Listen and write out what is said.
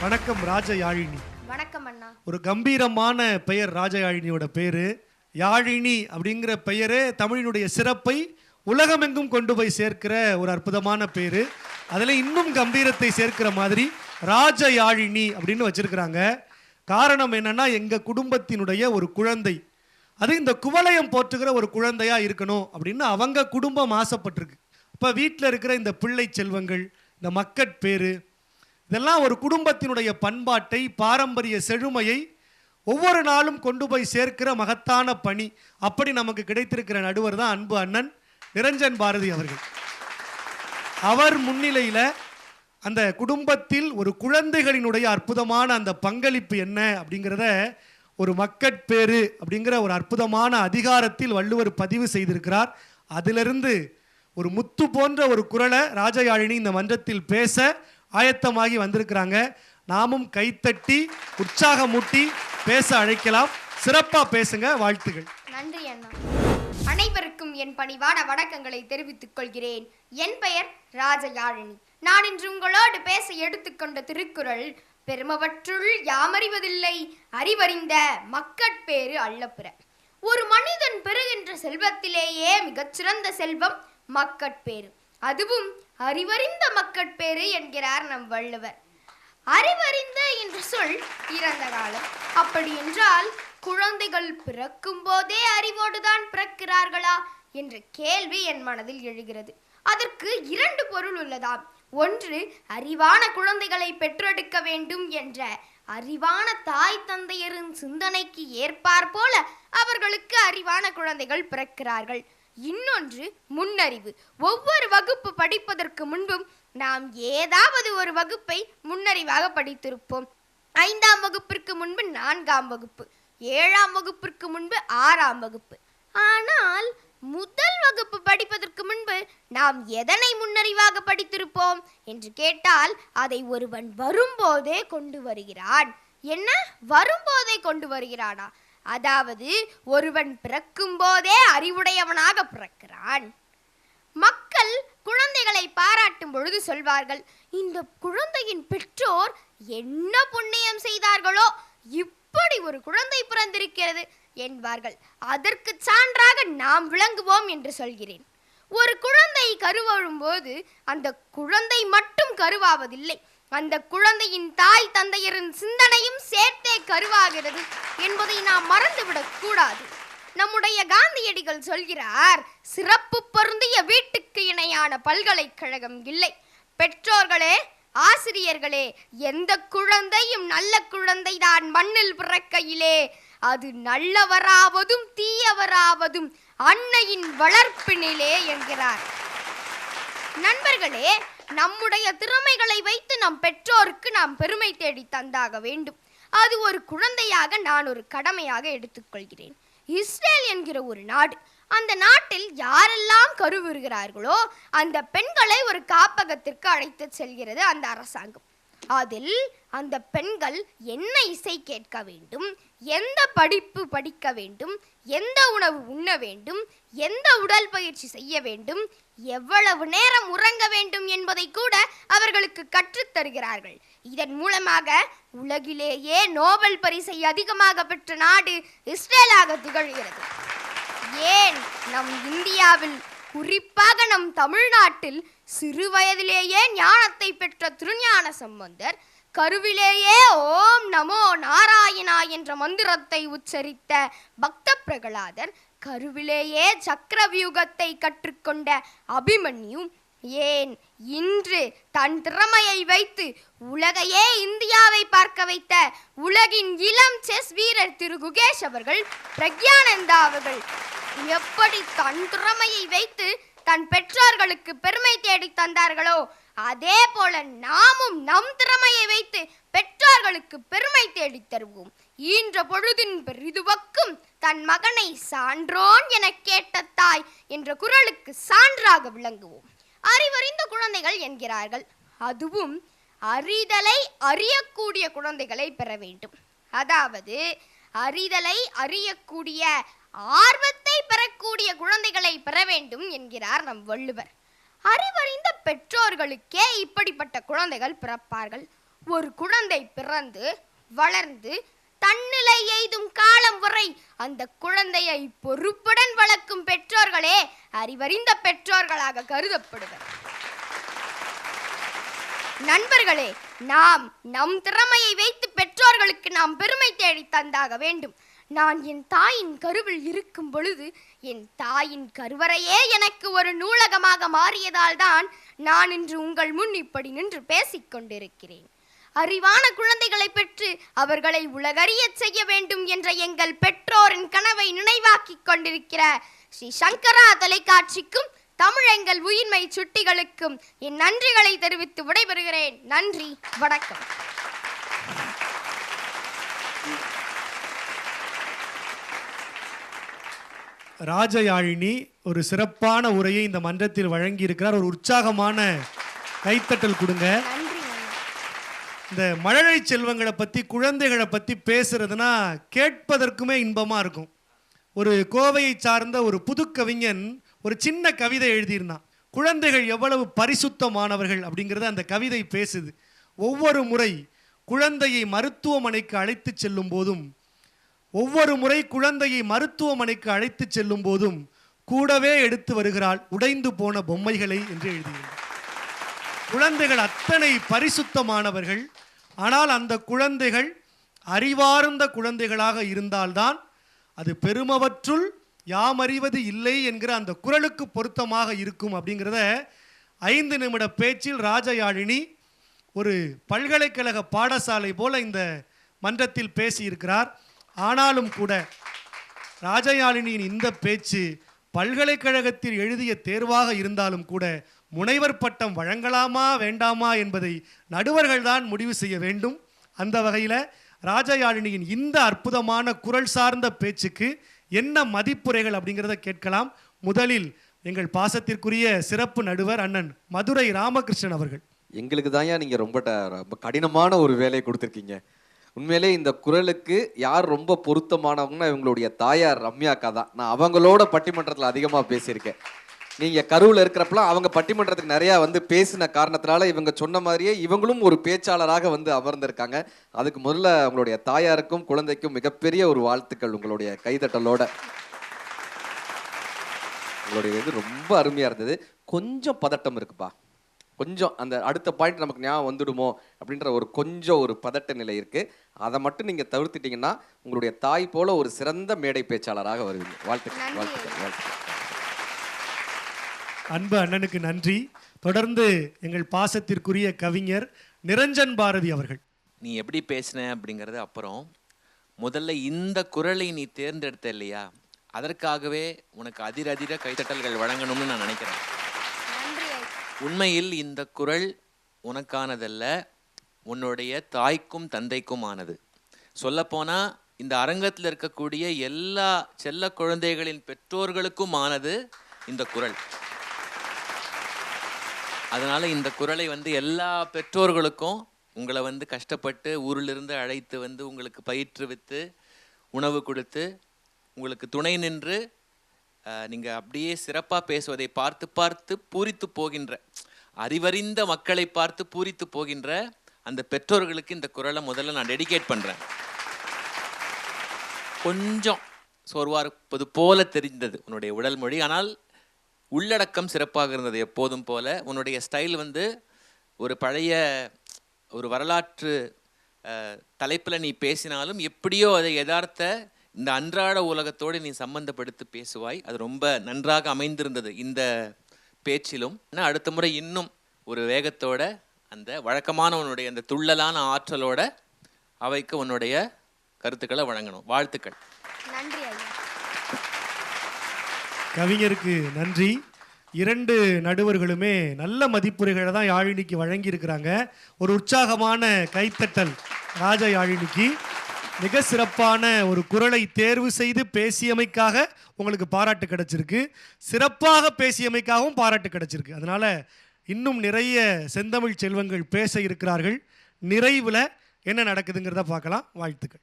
வணக்கம் ராஜயாழினி. வணக்கம் அண்ணா. ஒரு கம்பீரமான பெயர் ராஜயாழினியோட பேரு. யாழினி அப்படிங்கிற பெயரே தமிழினுடைய சிறப்பை உலகமெங்கும் கொண்டு போய் சேர்க்கிற ஒரு அற்புதமான பேரு. அதில் இன்னும் கம்பீரத்தை சேர்க்கிற மாதிரி ராஜயாழினி அப்படின்னு வச்சிருக்கிறாங்க. காரணம் என்னன்னா எங்க குடும்பத்தினுடைய ஒரு குழந்தை. அது இந்த குவலயம் போற்றுகிற ஒரு குழந்தையா இருக்கணும் அப்படின்னு அவங்க குடும்பம் ஆசைப்பட்டிருக்கு. இப்போ வீட்டில் இருக்கிற இந்த பிள்ளை செல்வங்கள் இந்த மக்கட்பேறு இதெல்லாம் ஒரு குடும்பத்தினுடைய பண்பாட்டை பாரம்பரிய செழுமையை ஒவ்வொரு நாளும் கொண்டு போய் சேர்க்கிற மகத்தான பணி. அப்படி நமக்கு கிடைத்திருக்கிற நடுவர் தான் அன்பு அண்ணன் நிரஞ்சன் பாரதி அவர்கள். அவர் முன்னிலையில் அந்த குடும்பத்தில் ஒரு குழந்தைகளினுடைய அற்புதமான அந்த பங்களிப்பு என்ன அப்படிங்கிறத ஒரு மக்கட்பேறு அப்படிங்கிற ஒரு அற்புதமான அதிகாரத்தில் வள்ளுவர் பதிவு செய்திருக்கிறார். அதிலிருந்து ஒரு முத்து போன்ற ஒரு குரலை ராஜயாழினி இந்த மன்றத்தில் பேச ஆயத்தமாகி வந்திருக்கிறாங்க. நாமும் கைத்தட்டி உற்சாகமூட்டி பேச அழைக்கலாம். சிறப்பாக பேசுங்க வாழ்த்துகள். நன்றி அண்ணா. அனைவருக்கும் என் பணிவான வணக்கங்களை தெரிவித்துக் கொள்கிறேன். என் பெயர் ராஜயாழினி. நான் இன்று உங்களோடு பேச எடுத்துக்கொண்ட திருக்குறள் பெருமவற்றுள் யாமறிவதில்லை அறிவறிந்த மக்கட்பேறு அல்லப்புற. ஒரு மனிதன் பெறுகின்ற செல்வத்திலேயே மிகச்சிறந்த செல்வம் மக்கட்பேறு. அதுவும் அறிவறிந்த மக்கட்பேறு என்கிறார் நம் வள்ளுவர். அறிவறிந்த என்ற சொல் இறந்த காலம். அப்படி என்றால் குழந்தைகள் பிறக்கும் போதே அறிவோடுதான் பிறக்கிறார்களா என்ற கேள்வி என் மனதில் எழுகிறது. அதற்கு இரண்டு பொருள் உள்ளதாம். ஒன்று அறிவான குழந்தைகளை பெற்றெடுக்க வேண்டும் என்ற அறிவான தாய் தந்தையரின் சிந்தனைக்கு ஏற்பார் போல அவர்களுக்கு அறிவான குழந்தைகள் பிறக்கிறார்கள். இன்னொன்று முன்னறிவு. ஒவ்வொரு வகுப்பு படிப்பதற்கு முன்பும் நாம் ஏதாவது ஒரு வகுப்பை முன்னறிவாக படித்திருப்போம். ஐந்தாம் வகுப்பிற்கு முன்பு நான்காம் வகுப்பு. ஏழாம் வகுப்பிற்கு முன்பு ஆறாம் வகுப்பு. ஆனால் முதல் வகுப்பு படிப்பதற்கு முன்பு நாம் எதனை முன்னறிவாக படித்திருப்போம் என்று கேட்டால் அதை ஒருவன் வரும்போதே கொண்டு வருகிறான். என்ன? வரும்போதே கொண்டு வருகிறானா? அதாவது ஒருவன் பிறக்கும் போதே அறிவுடையவனாக பிறக்கிறான். மக்கள் குழந்தைகளை பாராட்டும் பொழுது சொல்வார்கள் இந்த குழந்தையின் பெற்றோர் என்ன புண்ணியம் செய்தார்களோ இப்படி ஒரு குழந்தை பிறந்திருக்கிறது என்பார்கள். அதற்கு சான்றாக நாம் விளங்குவோம் என்று சொல்கிறேன். ஒரு குழந்தை கருவழும் போது அந்த குழந்தை மட்டும் கருவாவதில்லை. அந்த குழந்தையின் தாய் தந்தையரின் சிந்தனையும் சே கருவாகிறது என்பதை நாம் மறந்துவிடக் கூடாது. நம்முடைய காந்தியடிகள் சொல்கிறார் சிறப்பு பொருந்திய வீட்டுக்கு இணையான பல்கலைக்கழகம் இல்லை. பெற்றோர்களே ஆசிரியர்களே எந்த குழந்தையும் நல்ல குழந்தைதான் மண்ணில் பிறக்கையிலே. அது நல்லவராவதும் தீயவராவதும் அன்னையின் வளர்ப்பினிலே என்கிறார். நண்பர்களே நம்முடைய திறமைகளை வைத்து நம் பெற்றோருக்கு நாம் பெருமை தேடி தந்தாக வேண்டும். அது ஒரு குழந்தையாக நான் ஒரு கடமையாக எடுத்துக்கொள்கிறேன். இஸ்ரேல் என்கிற ஒரு நாடு அந்த நாட்டில் யாரெல்லாம் கருவுறுகிறார்களோ அந்த பெண்களை ஒரு காப்பகத்திற்கு அழைத்து செல்கிறது அந்த அரசாங்கம். அதில் அந்த பெண்கள் என்ன இசை கேட்க வேண்டும் எந்த படிப்பு படிக்க வேண்டும் எந்த உணவு உண்ண வேண்டும் எந்த உடல் பயிற்சி செய்ய வேண்டும் எவ்வளவு நேரம் உறங்க வேண்டும் என்பதை கூட அவர்களுக்கு கற்றுத் தருகிறார்கள். இதன் மூலமாக உலகிலேயே நோபல் பரிசை அதிகமாக பெற்ற நாடு இஸ்ரேலாக திகழ்கிறது. ஏன்? நம் இந்தியாவில் குறிப்பாக நம் தமிழ்நாட்டில் சிறு வயதிலேயே ஞானத்தை பெற்ற திருஞான சம்பந்தர் கருவிலேயே ஓம் நமோ நாராயணா என்ற மந்திரத்தை உச்சரித்த பக்த பிரகலாதர் கருவிலேயே சக்கரவியூகத்தை கற்றுக்கொண்ட அபிமன்யு ஏன் இன்று தன் திறமையை வைத்து உலகையே இந்தியாவை பார்க்க வைத்த உலகின் இளம் செஸ் வீரர் திரு குகேஷ் அவர்கள் பிரக்யானந்தா அவர்கள் எப்படி தன் திறமையை வைத்து தன் பெற்றோர்களுக்கு பெருமை தேடி தந்தார்களோ அதே போல நாமும் நம் திறமையை வைத்து பெற்றோர்களுக்கு பெருமை தேடி தருவோம். ஈன்ற பொழுதின் பெரிதுவக்கும் தன் மகனை சான்றோன் என கேட்ட தாய் என்ற குரலுக்கு சான்றாக விளங்குவோம். அறிவறிந்த குழந்தைகள் என்கிறார்கள். அதுவும் அறிதலை அறியக்கூடிய குழந்தைகளை பெற வேண்டும். அதாவது அறிதலை அறியக்கூடிய ஆர்வத்தை பெறக்கூடிய குழந்தைகளை பெற வேண்டும் என்கிறார் நம் வள்ளுவர். அறிவறிந்த பெற்றோர்களுக்கே இப்படிப்பட்ட குழந்தைகள் பிறப்பார்கள். ஒரு குழந்தை பிறந்து வளர்ந்து வானிலை எய்தும் காலம் வரை அந்த குழந்தையை பொறுப்புடன் வளர்க்கும் பெற்றோர்களே அறிவறிந்த பெற்றோர்களாக கருதப்படுவர். நண்பர்களே நாம் நம் திறமையை வைத்து பெற்றோர்களுக்கு நாம் பெருமை தேடி தந்தாக வேண்டும். நான் என் தாயின் கருவில் இருக்கும் பொழுது என் தாயின் கருவறையே எனக்கு ஒரு நூலகமாக மாறியதால் தான் நான் இன்று உங்கள் முன் இப்படி நின்று பேசிக் கொண்டிருக்கிறேன். அறிவான குழந்தைகளை பெற்று அவர்களை உலகறியச் செய்ய வேண்டும் என்ற எங்கள் பெற்றோரின் கனவை நினைவாக்கிக் கொண்டிருக்கிற ஸ்ரீ சங்கரா தொலைக்காட்சிக்கும் தமிழெங்கள் உயிர்மை சுட்டிகளுக்கும் என் நன்றிகளை தெரிவித்து விடைபெறுகிறேன். நன்றி வணக்கம். ராஜயாழினி ஒரு சிறப்பான உரையை இந்த மன்றத்தில் வழங்கி இருக்கிறார் ஒரு உற்சாகமான கைத்தட்டல் கொடுங்க. இந்த மழலை செல்வங்களை பற்றி குழந்தைகளை பற்றி பேசுறதுனா கேட்பதற்குமே இன்பமாக இருக்கும். ஒரு கோவையை சார்ந்த ஒரு புது கவிஞன் ஒரு சின்ன கவிதை எழுதியிருந்தான். குழந்தைகள் எவ்வளவு பரிசுத்தமானவர்கள் அப்படிங்கிறத அந்த கவிதை பேசுது. ஒவ்வொரு முறை குழந்தையை மருத்துவமனைக்கு அழைத்து செல்லும் போதும் ஒவ்வொரு முறை குழந்தையை மருத்துவமனைக்கு அழைத்து செல்லும் போதும் கூடவே எடுத்து வருகிறாள் உடைந்து போன பொம்மைகளை என்று எழுதியிருந்தார் குழந்தைகள் அத்தனை பரிசுத்தமானவர்கள். ஆனால் அந்த குழந்தைகள் அறிவார்ந்த குழந்தைகளாக இருந்தால்தான் அது பெருமவற்றுள் யாமறிவது இல்லை என்கிற அந்த குரலுக்கு பொருத்தமாக இருக்கும் அப்படிங்கிறத ஐந்து நிமிட பேச்சில் ராஜயாழினி ஒரு பல்கலைக்கழக பாடசாலை போல இந்த மன்றத்தில் பேசியிருக்கிறார். ஆனாலும் கூட ராஜயாழினியின் இந்த பேச்சு பல்கலைக்கழகத்தில் எழுதிய தேர்வாக இருந்தாலும் கூட முனைவர் பட்டம் வழங்கலாமா வேண்டாமா என்பதை நடுவர்கள்தான் முடிவு செய்ய வேண்டும். அந்த வகையில் ராஜயாழினியின் இந்த அற்புதமான குரல் சார்ந்த பேச்சுக்கு என்ன மதிப்புரைகள் அப்படிங்கிறத கேட்கலாம். முதலில் எங்கள் பாசத்திற்குரிய சிறப்பு நடுவர் அண்ணன் மதுரை ராமகிருஷ்ணன் அவர்கள். எங்களுக்கு தான்யா நீங்க ரொம்ப ட- ரொம்ப கடினமான ஒரு வேலையை கொடுத்துருக்கீங்க. உண்மையிலே இந்த குரலுக்கு யார் ரொம்ப பொருத்தமானவங்கன்னா இவங்களுடைய தாயார் ரம்யாக்கா தான். நான் அவங்களோட பட்டிமன்றத்தில் அதிகமாக பேசியிருக்கேன். நீங்க கருவில் இருக்கிறப்பலாம் அவங்க பட்டிமன்றத்துக்கு நிறையா வந்து பேசின காரணத்தினால இவங்க சொன்ன மாதிரியே இவங்களும் ஒரு பேச்சாளராக வந்து அமர்ந்திருக்காங்க. அதுக்கு முதல்ல உங்களுடைய தாயாருக்கும் குழந்தைக்கும் மிகப்பெரிய ஒரு வாழ்த்துக்கள் உங்களுடைய கைதட்டலோட. உங்களுடைய இது ரொம்ப அருமையா இருந்தது. கொஞ்சம் பதட்டம் இருக்குப்பா. கொஞ்சம் அந்த அடுத்த பாயிண்ட் நமக்கு ஞாபகம் வந்துடுமோ அப்படின்ற ஒரு கொஞ்சம் ஒரு பதட்ட நிலை இருக்கு. அதை மட்டும் நீங்க தவிர்த்துட்டீங்கன்னா உங்களுடைய தாய் போல ஒரு சிறந்த மேடை பேச்சாளராக வருவீங்க. வாழ்த்துக்கள். வாழ்த்துக்கள் வாழ்த்துக்கள். அன்பு அண்ணனுக்கு நன்றி. தொடர்ந்து எங்கள் பாசத்திற்குரிய கவிஞர் நிரஞ்சன் பாரதி அவர்கள். நீ எப்படி பேசின அப்படிங்கிறது அப்புறம் முதல்ல இந்த குரலை நீ தேர்ந்தெடுத்த இல்லையா? அதற்காகவே உனக்கு அதிர அதிர கைத்தட்டல்கள் வழங்கணும்னு நான் நினைக்கிறேன். உண்மையில் இந்த குரல் உனக்கானதல்ல உன்னுடைய தாய்க்கும் தந்தைக்கும் ஆனது சொல்லப்போனா இந்த அரங்கத்தில் இருக்கக்கூடிய எல்லா செல்ல குழந்தைகளின் பெற்றோர்களுக்கும் ஆனது இந்த குரல். அதனால இந்த குரலை வந்து எல்லா பெற்றோர்களுக்கும் உங்களை வந்து கஷ்டப்பட்டு ஊரிலிருந்து அழைத்து வந்து உங்களுக்கு பயிற்றுவித்து உணவு கொடுத்து உங்களுக்கு துணை நின்று நீங்கள் அப்படியே சிறப்பாக பேசுவதை பார்த்து பார்த்து பூரித்து போகின்ற அறிவறிந்த மக்களை பார்த்து பூரித்து போகின்ற அந்த பெற்றோர்களுக்கு இந்த குரலை முதல்ல நான் டெடிகேட் பண்ணுறேன் கொஞ்சம் சோர்வாக இருப்பது போல தெரிந்தது உன்னுடைய உடல் மொழி. ஆனால் உள்ளடக்கம் சிறப்பாக இருந்தது எப்போதும் போல. உன்னுடைய ஸ்டைல் வந்து ஒரு பழைய ஒரு வரலாற்று தலைப்பில் நீ பேசினாலும் எப்படியோ அதை யதார்த்த இந்த அன்றாட உலகத்தோடு நீ சம்பந்தப்படுத்தி பேசுவாய். அது ரொம்ப நன்றாக அமைந்திருந்தது இந்த பேச்சிலும். ஆனால் அடுத்த முறை இன்னும் ஒரு வேகத்தோட அந்த வழக்கமான உன்னுடைய அந்த துள்ளலான ஆற்றலோட அவைக்கு உன்னுடைய கருத்துக்களை வழங்கணும். வாழ்த்துக்கள். நன்றி. கவிஞருக்கு நன்றி. இரண்டு நடுவர்களுமே நல்ல மதிப்புரைகளை தான் யாழினிக்கு வழங்கியிருக்கிறாங்க. ஒரு உற்சாகமான கைத்தட்டல் ராஜ யாழினிக்கு. மிக சிறப்பான ஒரு குரலை தேர்வு செய்து பேசியமைக்காக உங்களுக்கு பாராட்டு கிடைச்சிருக்கு. சிறப்பாக பேசியமைக்காகவும் பாராட்டு கிடைச்சிருக்கு. அதனால் இன்னும் நிறைய செந்தமிழ் செல்வங்கள் பேச இருக்கிறார்கள். நிறைவில் என்ன நடக்குதுங்கிறத பார்க்கலாம். வாழ்த்துக்கள்.